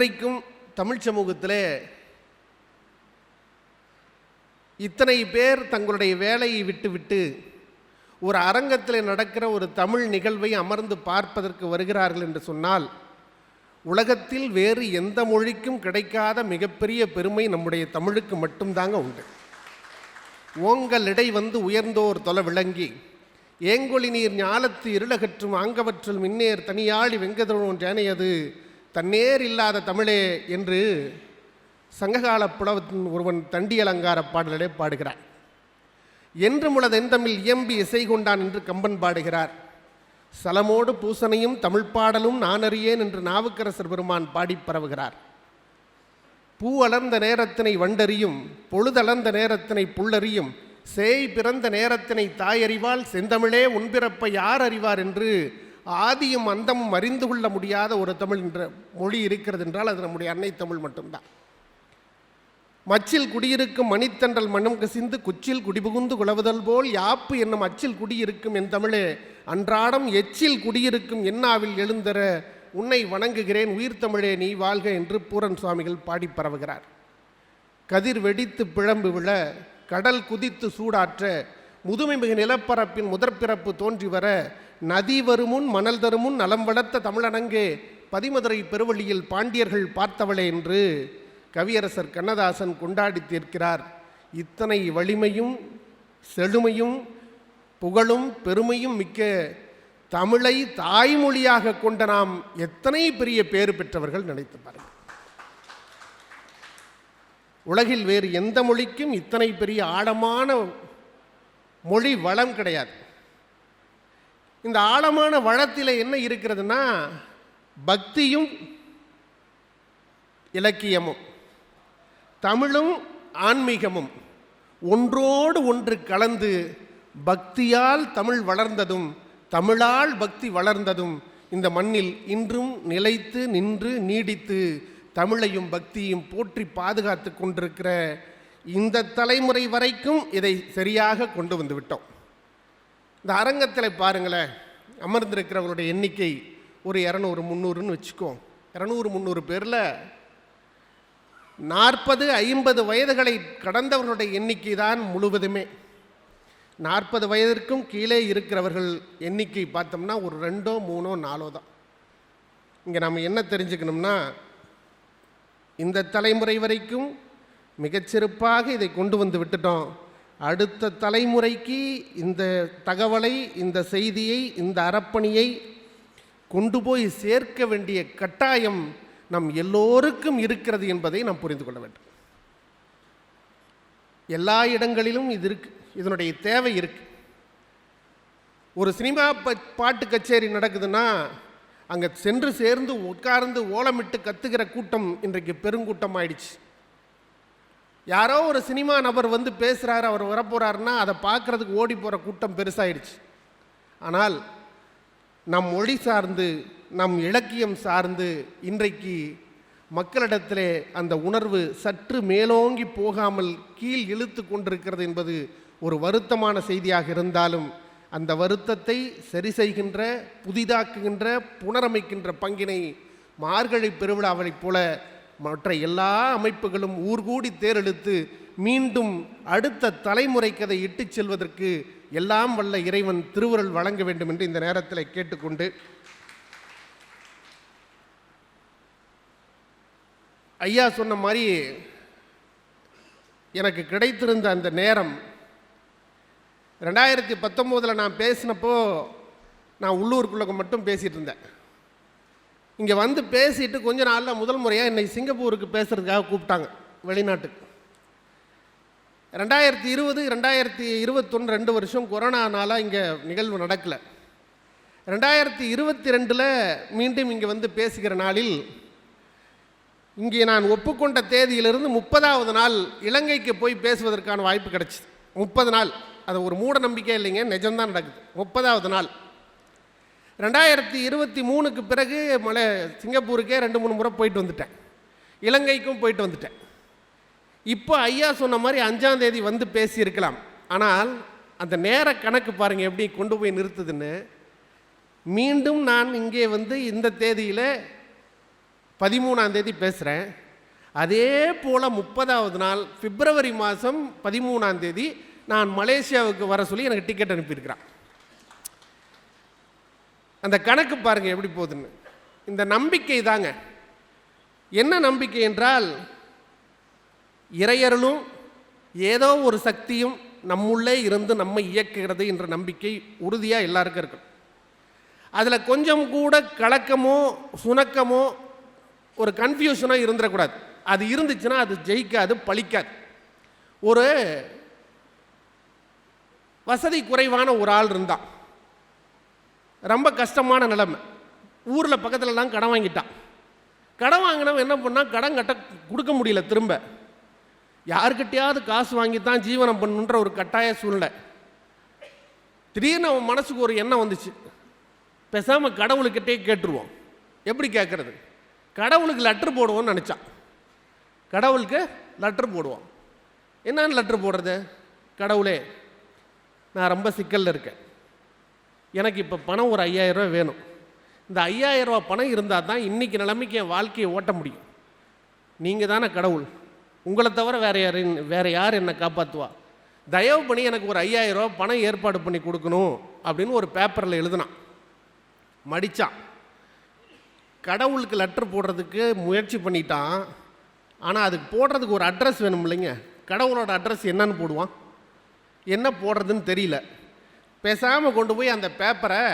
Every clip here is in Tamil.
இன்றைக்கும் தமிழ் சமூகத்தில் இத்தனை பேர் தங்களுடைய வேலையை விட்டுவிட்டு ஒரு அரங்கத்தில் நடக்கிற ஒரு தமிழ் நிகழ்வை அமர்ந்து பார்ப்பதற்கு வருகிறார்கள் என்று சொன்னால் உலகத்தில் வேறு எந்த மொழிக்கும் கிடைக்காத மிகப்பெரிய பெருமை நம்முடைய தமிழுக்கு மட்டும்தாங்க உண்டு. ஓங்கலிடை வந்து உயர்ந்தோர் தொலை விளங்கி ஏங்கொழி நீர் ஞாலத்து இருளகற்றும் ஆங்கவற்றுள் மின்னேர் தனியாழி வெங்கதோன் ஜேனையது தன்னேர் இல்லாத தமிழே என்று சங்ககால புலவத்தின் ஒருவன் தண்டி அலங்கார பாடலிலே பாடுகிறார் என்று முளதெந்தமில் இயம்பி இசை கொண்டான் என்று கம்பன் பாடுகிறார். சலமோடு பூசனையும் தமிழ் பாடலும் நான் அறியேன் என்று நாவுக்கரசர் பெருமான் பாடிப் பரவுகிறார். பூ அலர்ந்த நேரத்தினை வண்டறியும் பொழுதளர்ந்த நேரத்தினை புல்லறியும் சேய் பிறந்த நேரத்தினை தாயறிவால் செந்தமிழே உன்பிறப்பை யார் அறிவார் என்று ஆதியும் அந்தமும் அறிந்து கொள்ள முடியாத ஒரு தமிழ் என்ற மொழி இருக்கிறது என்றால் அது நம்முடைய அன்னை தமிழ் மட்டும்தான். மச்சில் குடியிருக்கும் மணித்தண்டல் மண்ணும் கசிந்து குச்சில் குடிபுகுந்து குளவுதல் போல் யாப்பு என்னும் அச்சில் குடியிருக்கும் என் தமிழே அன்றாடம் எச்சில் குடியிருக்கும் என்னாவில் எழுந்தர உன்னை வணங்குகிறேன் உயிர் தமிழே நீ வாழ்க என்று பூரன் சுவாமிகள் பாடி பரவுகிறார். கதிர் வெடித்து பிழம்பு விழ கடல் குதித்து சூடாற்ற முதுமைமிகு நிலப்பரப்பின் முதற்பிறப்பு தோன்றி வர நதி வருமுன் மணல் தருமுன் நலம் வளர்த்த தமிழனங்கே பதிமதுரை பெருவழியில் பாண்டியர்கள் பார்த்தவளே என்று கவியரசர் கண்ணதாசன் கொண்டாடி தீர்க்கிறார். இத்தனை வலிமையும் செழுமையும் புகழும் பெருமையும் மிக்க தமிழை தாய்மொழியாக கொண்ட நாம் எத்தனை பெரிய பேறு பெற்றவர்கள் நினைத்து பாருங்கள். உலகில் வேறு எந்த மொழிக்கும் இத்தனை பெரிய ஆழமான மொழி வளம் கிடையாது. இந்த ஆழமான வளத்தில் என்ன இருக்கிறதுனா பக்தியும் இலக்கியமும் தமிழும் ஆன்மீகமும் ஒன்றோடு ஒன்று கலந்து பக்தியால் தமிழ் வளர்ந்ததும் தமிழால் பக்தி வளர்ந்ததும் இந்த மண்ணில் இன்றும் நிலைத்து நின்று நீடித்து தமிழையும் பக்தியும் போற்றி பாதுகாத்து கொண்டிருக்கிற இந்த தலைமுறை வரைக்கும் இதை சரியாக கொண்டு வந்துவிட்டோம் இந்த அரங்கத்தில் பாருங்களேன் அமர்ந்திருக்கிறவங்களுடைய எண்ணிக்கை ஒரு இரநூறு முந்நூறுன்னு வச்சுக்கோ. இரநூறு முந்நூறு பேரில் நாற்பது ஐம்பது வயதுகளை கடந்தவர்களுடைய எண்ணிக்கை தான் முழுவதுமே. நாற்பது வயதிற்கும் கீழே இருக்கிறவர்கள் எண்ணிக்கை பார்த்தோம்னா ஒரு ரெண்டோ மூணோ நாலோ தான். இங்கே நம்ம என்ன தெரிஞ்சுக்கணும்னா இந்த தலைமுறை வரைக்கும் மிகச்சிறப்பாக இதை கொண்டு வந்து விட்டுட்டோம். அடுத்த தலைமுறைக்கு இந்த தகவலை இந்த செய்தியை இந்த அறப்பணியை கொண்டு போய் சேர்க்க வேண்டிய கட்டாயம் நம் எல்லோருக்கும் இருக்கிறது என்பதை நாம் புரிந்து கொள்ள வேண்டும். எல்லா இடங்களிலும் இது இருக்கு இதனுடைய தேவை இருக்கு. ஒரு சினிமா ப- பாட்டு கச்சேரி நடக்குதுன்னா அங்கே சென்று சேர்ந்து உட்கார்ந்து ஓலமிட்டு கத்துகிற கூட்டம் இன்றைக்கு பெருங்கூட்டம் ஆயிடுச்சு. யாரோ ஒரு சினிமா நபர் வந்து பேசுகிறாரு அவர் வரப்போகிறாருன்னா அதை பார்க்கறதுக்கு ஓடி போகிற கூட்டம் பெருசாயிடுச்சு. ஆனால் நம் மொழி சார்ந்து நம் இலக்கியம் சார்ந்து இன்றைக்கு மக்களிடத்திலே அந்த உணர்வு சற்று மேலோங்கி போகாமல் கீழ் இழுத்து கொண்டிருக்கிறது என்பது ஒரு வருத்தமான செய்தியாக இருந்தாலும் அந்த வருத்தத்தை சரி செய்கின்ற புதிதாக்குகின்ற புனரமைக்கின்ற பங்கினை மார்கழி பெருவிழாவைப் போல மற்ற எல்லா அமைப்புகளும் ஊர்கூடி தேரெழுத்து மீண்டும் அடுத்த தலைமுறைக்கு அதை இட்டுச் செல்வதற்கு எல்லாம் வல்ல இறைவன் திருவுருள் வழங்க வேண்டும் என்று இந்த நேரத்தில் கேட்டுக்கொண்டு ஐயா சொன்ன மாதிரி எனக்கு கிடைத்திருந்த அந்த நேரம் ரெண்டாயிரத்தி பத்தொம்போதில் நான் பேசினப்போ நான் உள்ளூருக்குள்ளே மட்டும் பேசிகிட்டு இருந்தேன். இங்கே வந்து பேசிட்டு கொஞ்ச நாளில் முதல் முறையாக என்னை சிங்கப்பூருக்கு பேசுகிறதுக்காக கூப்பிட்டாங்க வெளிநாட்டுக்கு. ரெண்டாயிரத்தி இருபது ரெண்டாயிரத்தி இருபத்தொன்று ரெண்டு வருஷம் கொரோனானால இங்கே நிகழ்வு நடக்கலை. ரெண்டாயிரத்தி இருபத்தி ரெண்டில் மீண்டும் இங்கே வந்து பேசுகிற நாளில் இங்கே நான் ஒப்புக்கொண்ட தேதியிலிருந்து முப்பதாவது நாள் இலங்கைக்கு போய் பேசுவதற்கான வாய்ப்பு கிடச்சிது. முப்பது நாள். அது ஒரு மூட நம்பிக்கை இல்லைங்க நிஜம்தான் நடக்குது. முப்பதாவது நாள். ரெண்டாயிரத்தி இருபத்தி மூணுக்கு பிறகு மலை சிங்கப்பூருக்கே ரெண்டு மூணு முறை போயிட்டு வந்துட்டேன். இலங்கைக்கும் போயிட்டு வந்துட்டேன். இப்போ ஐயா சொன்ன மாதிரி அஞ்சாந்தேதி வந்து பேசியிருக்கலாம். ஆனால் அந்த நேர கணக்கு பாருங்கள் எப்படி கொண்டு போய் நிறுத்துதுன்னு. மீண்டும் நான் இங்கே வந்து இந்த தேதியில் பதிமூணாம் தேதி பேசுகிறேன் அதே போல் முப்பதாவது நாள் பிப்ரவரி மாதம் பதிமூணாம் தேதி நான் மலேசியாவுக்கு வர சொல்லி எனக்கு டிக்கெட் அனுப்பியிருக்கிறான். அந்த கணக்கு பாருங்கள் எப்படி போகுதுன்னு. இந்த நம்பிக்கை தாங்க. என்ன நம்பிக்கை என்றால் இறையருளும் ஏதோ ஒரு சக்தியும் நம்முள்ளே இருந்து நம்மை இயக்குகிறது என்ற நம்பிக்கை உறுதியாக எல்லாருக்கும் இருக்கும். அதில் கொஞ்சம் கூட கலக்கமோ சுணக்கமோ ஒரு கன்ஃபியூஷனோ இருந்துடக்கூடாது. அது இருந்துச்சுன்னா அது ஜெயிக்காது பழிக்காது. ஒரு வசதி குறைவான ஒரு ஆள் இருந்தான். ரொம்ப கஷ்டமான நிலைமை. ஊரில் பக்கத்துலலாம் கடன் வாங்கிட்டான். கடன் வாங்கினவன் என்ன பண்ணால் கடன் கட்ட கொடுக்க முடியல திரும்ப. யாருக்கிட்டையாவது காசு வாங்கி தான் ஜீவனம் பண்ணுன்ற ஒரு கட்டாய சூழ்நிலை. திடீர்னு அவன் மனசுக்கு ஒரு எண்ணம் வந்துச்சு. பேசாமல் கடவுளுக்கிட்டே கேட்டுருவோம். எப்படி கேட்குறது கடவுளுக்கு லெட்ரு போடுவோம்னு நினச்சான். கடவுளுக்கு லெட்ரு போடுவோம். என்னன்னு லெட்ரு போடுறது? கடவுளே நான் ரொம்ப சிக்கலில் இருக்கேன். எனக்கு இப்போ பணம் ஒரு ஐயாயிரரூவா வேணும். இந்த ஐயாயிரரூவா பணம் இருந்தால் தான் இன்றைக்கி நிலைமைக்கு என் வாழ்க்கையை ஓட்ட முடியும். நீங்கள் தானே கடவுள். உங்களை தவிர வேறு யார் வேறு யார் என்னை காப்பாற்றுவா தயவு பண்ணி எனக்கு ஒரு ஐயாயிரரூவா பணம் ஏற்பாடு பண்ணி கொடுக்கணும் அப்படின்னு ஒரு பேப்பரில் எழுதினான். மடித்தான் கடவுளுக்கு லெட்டர் போடுறதுக்கு முயற்சி பண்ணிட்டான். ஆனால் அதுக்கு போடுறதுக்கு ஒரு அட்ரஸ் வேணும் இல்லைங்க கடவுளோட அட்ரஸ் என்னன்னு போடுவான். என்ன போடுறதுன்னு தெரியல. பேசாமல் கொண்டு போய் அந்த பேப்பரை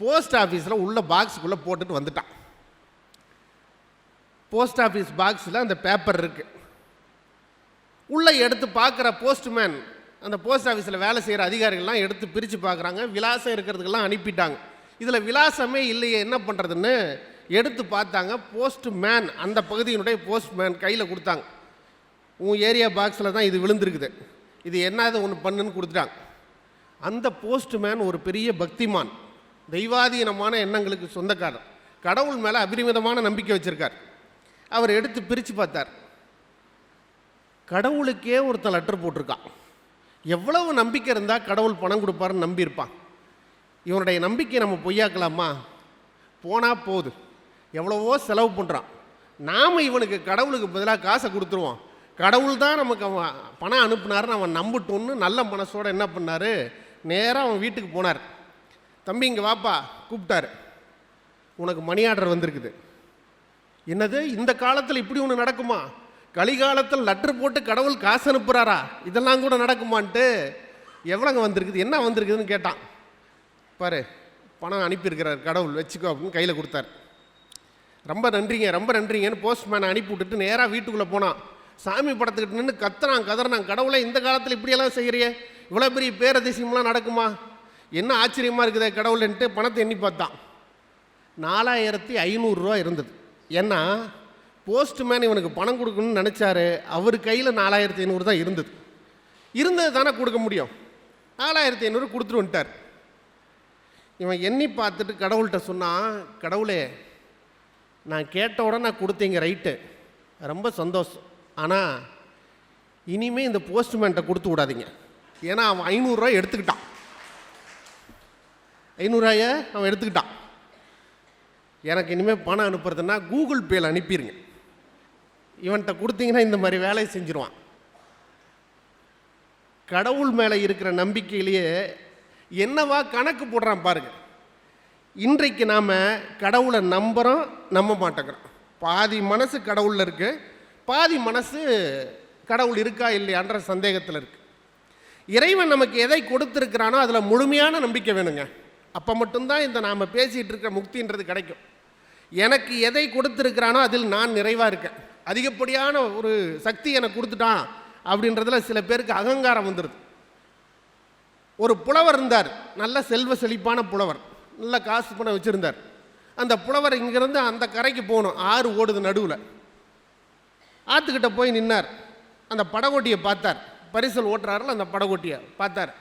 போஸ்ட் ஆஃபீஸில் உள்ள பாக்ஸுக்குள்ளே போட்டுட்டு வந்துட்டான். போஸ்ட் ஆஃபீஸ் பாக்ஸில் அந்த பேப்பர் இருக்குது உள்ளே எடுத்து பார்க்குற போஸ்ட்மேன் அந்த போஸ்ட் ஆஃபீஸில் வேலை செய்கிற அதிகாரிகள்லாம் எடுத்து பிரித்து பார்க்குறாங்க. விலாசம் இருக்கிறதுக்கெல்லாம் அனுப்பிட்டாங்க. இதில் விலாசமே இல்லையே என்ன பண்ணுறதுன்னு எடுத்து பார்த்தாங்க. போஸ்ட் மேன் அந்த பகுதியினுடைய போஸ்ட் மேன் கையில் கொடுத்தாங்க. உன் ஏரியா பாக்ஸில் தான் இது விழுந்திருக்குது. இது என்னது ஒன்று பண்ணுன்னு கொடுத்துட்டாங்க. அந்த போஸ்ட்மேன் ஒரு பெரிய பக்திமான். தெய்வாதீனமான எண்ணங்களுக்கு சொந்தக்காரர். கடவுள் மேலே அபரிமிதமான நம்பிக்கை வச்சுருக்கார். அவர் எடுத்து பிரித்து பார்த்தார். கடவுளுக்கே ஒருத்தன் லெட்டர் போட்டிருக்கான். எவ்வளவு நம்பிக்கை இருந்தால் கடவுள் பணம் கொடுப்பாருன்னு நம்பியிருப்பான். இவனுடைய நம்பிக்கை நம்ம பொய்யாக்கலாமா? போனால் போகுது எவ்வளவோ செலவு பண்ணுறான் நாம் இவனுக்கு கடவுளுக்கு பதிலாக காசை கொடுத்துருவோம். கடவுள் தான் நமக்கு அவன் பணம் அனுப்புனாருன்னு அவன் நம்பிட்டோன்னு நல்ல மனசோட என்ன பண்ணார்? நேராக அவன் வீட்டுக்கு போனார். தம்பி இங்கே வாப்பா கூப்பிட்டாரு. உனக்கு மணி ஆர்டர் வந்திருக்குது. என்னது? இந்த காலத்தில் இப்படி ஒன்று நடக்குமா? கலிகாலத்தில் லெட்ரு போட்டு கடவுள் காசு அனுப்புகிறாரா இதெல்லாம் கூட நடக்குமான்ட்டு? எவ்வளோங்க வந்திருக்குது? என்ன வந்திருக்குதுன்னு கேட்டான். பாரு பணம் அனுப்பியிருக்கிறார் கடவுள் வச்சுக்கோ அப்படின்னு கையில் கொடுத்தார். ரொம்ப நன்றிங்க ரொம்ப நன்றிங்கன்னு போஸ்ட்மேனை அனுப்பி விட்டுட்டு நேராக வீட்டுக்குள்ளே போனான். சாமி படத்துக்கிட்டு நின்று கத்துறான் கதறான். கடவுளை இந்த காலத்தில் இப்படியெல்லாம் செய்கிறியே இவ்வளோ பெரிய பேரதிசயம்லாம் நடக்குமா? என்ன ஆச்சரியமாக இருக்குதே கடவுள்ன்ட்டு பணத்தை எண்ணி பார்த்தான். நாலாயிரத்தி ஐநூறுரூவா இருந்தது. ஏன்னா போஸ்ட்மேன் இவனுக்கு பணம் கொடுக்கணும்னு நினச்சாரு. அவர் கையில் நாலாயிரத்தி ஐநூறு தான் இருந்தது. இருந்தது தானே கொடுக்க முடியும். நாலாயிரத்தி ஐநூறு கொடுத்துட்டு வந்துட்டார். இவன் எண்ணி பார்த்துட்டு கடவுள்கிட்ட சொன்னான் கடவுளே நான் கேட்ட உடனே நான் கொடுத்தீங்க ரைட்டு. ரொம்ப சந்தோஷம். ஆனால் இனிமேல் இந்த போஸ்ட்மேன்ட்ட கொடுத்து விடாதீங்க. ஏன்னா அவன் ஐநூறுரூவா எடுத்துக்கிட்டான். ஐநூறுரூவாய அவன் எடுத்துக்கிட்டான். எனக்கு இனிமேல் பணம் அனுப்புறதுன்னா கூகுள் பேயில் அனுப்பிடுங்க இவன்கிட்ட கொடுத்தீங்கன்னா இந்த மாதிரி வேலையை செஞ்சுருவான். கடவுள் மேலே இருக்கிற நம்பிக்கையிலேயே என்னவா கணக்கு போடுறான் பாருங்க. இன்றைக்கு நாம் கடவுளை நம்புகிறோம் நம்ப மாட்டேங்கிறோம். பாதி மனசு கடவுளில் இருக்கு பாதி மனசு கடவுள் இருக்கா இல்லையான்ற சந்தேகத்தில் இருக்குது இறைவன் நமக்கு எதை கொடுத்துருக்கிறானோ அதில் முழுமையான நம்பிக்கை வேணுங்க. அப்போ மட்டும்தான் இந்த நாம் பேசிகிட்டு இருக்கிற முக்தின்றது கிடைக்கும். எனக்கு எதை கொடுத்துருக்கிறானோ அதில் நான் நிறைவாக இருக்கேன். அதிகப்படியான ஒரு சக்தி எனக்கு கொடுத்துட்டான் அப்படின்றதுல சில பேருக்கு அகங்காரம் வந்துடுது ஒரு புலவர் இருந்தார். நல்ல செல்வ செழிப்பான புலவர். நல்ல காசு பணம் வச்சுருந்தார். அந்த புலவர் இங்கேருந்து அந்த கரைக்கு போகணும். ஆறு ஓடுது நடுவில். ஆற்றுக்கிட்ட போய் நின்னார். அந்த படகோட்டியை பார்த்தார். பரிசல் ஓட்டுறாருல அந்த படகோட்டியை பார்த்தார்.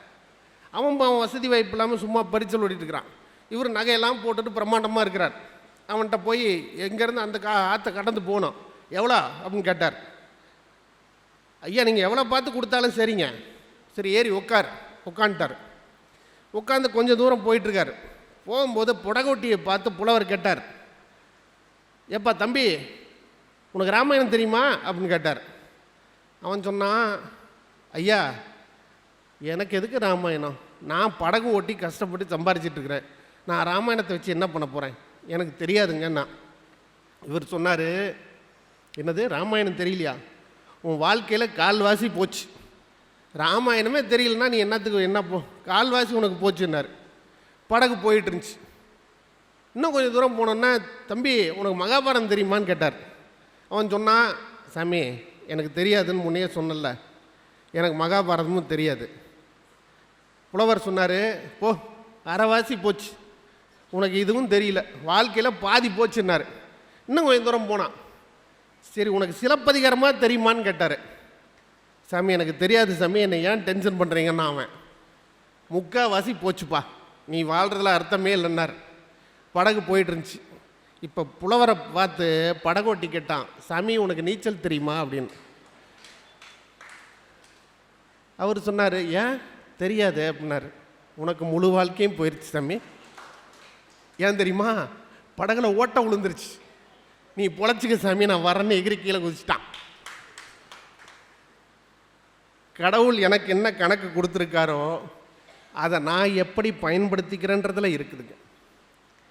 அவன் அவன் வசதி வாய்ப்பு இல்லாமல் சும்மா பரிசல் ஓட்டிட்டுருக்கிறான் இவர் நகையெல்லாம் போட்டுட்டு பிரம்மாண்டமாக இருக்கிறார். அவன்கிட்ட போய் எங்கேருந்து அந்த கா ஆற்றை கடந்து போகணும் எவ்வளோ? அப்படின்னு கேட்டார். ஐயா நீங்கள் எவ்வளோ பார்த்து கொடுத்தாலும் சரிங்க. சரி ஏறி உட்கார் உட்காந்துட்டார் உட்காந்து கொஞ்சம் தூரம் போயிட்டுருக்கார் போகும்போது புடகோட்டியை பார்த்து புலவர் கேட்டார். ஏப்பா தம்பி உனக்கு ராமாயணம் தெரியுமா? அப்படின்னு கேட்டார். அவன் சொன்னான் ஐயா எனக்கு எதுக்கு ராமாயணம்? நான் படகு ஓட்டி கஷ்டப்பட்டு சம்பாரிச்சிட்டு இருக்கிறேன். நான் ராமாயணத்தை வச்சு என்ன பண்ண போகிறேன் எனக்கு தெரியாதுங்கண்ணா இவர் சொன்னார் என்னது ராமாயணம் தெரியலையா? உன் வாழ்க்கையில் கால்வாசி போச்சு. ராமாயணமே தெரியலனா நீ என்னத்துக்கு என்ன போ கால்வாசி உனக்கு போச்சுன்னார். படகு போயிட்டு இருந்துச்சு. இன்னும் கொஞ்சம் தூரம் போனோன்னா தம்பி உனக்கு மகாபாரதம் தெரியுமான்னு கேட்டார். அவன் சொன்னான் சாமி எனக்கு தெரியாதுன்னு முன்னையே சொன்னல எனக்கு மகாபாரதமும் தெரியாது. புலவர் சொன்னார் போ அரைவாசி போச்சு. உனக்கு இதுவும் தெரியல. வாழ்க்கையில் பாதி போச்சுன்னாரு. இன்னும் கொஞ்சம் தூரம் போனான் சரி உனக்கு சிலப்பதிகாரமாக தெரியுமான்னு கேட்டார். சாமி எனக்கு தெரியாது சாமி. என்னை ஏன் டென்ஷன் பண்ணுறீங்கன்னா அவன். முக்கால்வாசி போச்சுப்பா. நீ வாழ்கிறதுல அர்த்தமே இல்லைன்னார். படகு போயிட்டு இருந்துச்சு இப்போ புலவரை பார்த்து படகோட்டி கேட்டான் சாமி உனக்கு நீச்சல் தெரியுமா? அப்படின்னு. அவர் சொன்னார் ஏன்? தெரியாது அப்படின்னாரு. உனக்கு முழு வாழ்க்கையும் போயிடுச்சு சாமி. ஏன் தெரியுமா? படகுல ஓட்ட விழுந்துருச்சு நீ பொழைச்சிக்க சாமி நான் வரேன்னு எகிரி கீழே குதிச்சிட்டான். கடவுள் எனக்கு என்ன கணக்கு கொடுத்துருக்காரோ அதை நான் எப்படி பயன்படுத்திக்கிறேன்றதில் இருக்குதுங்க.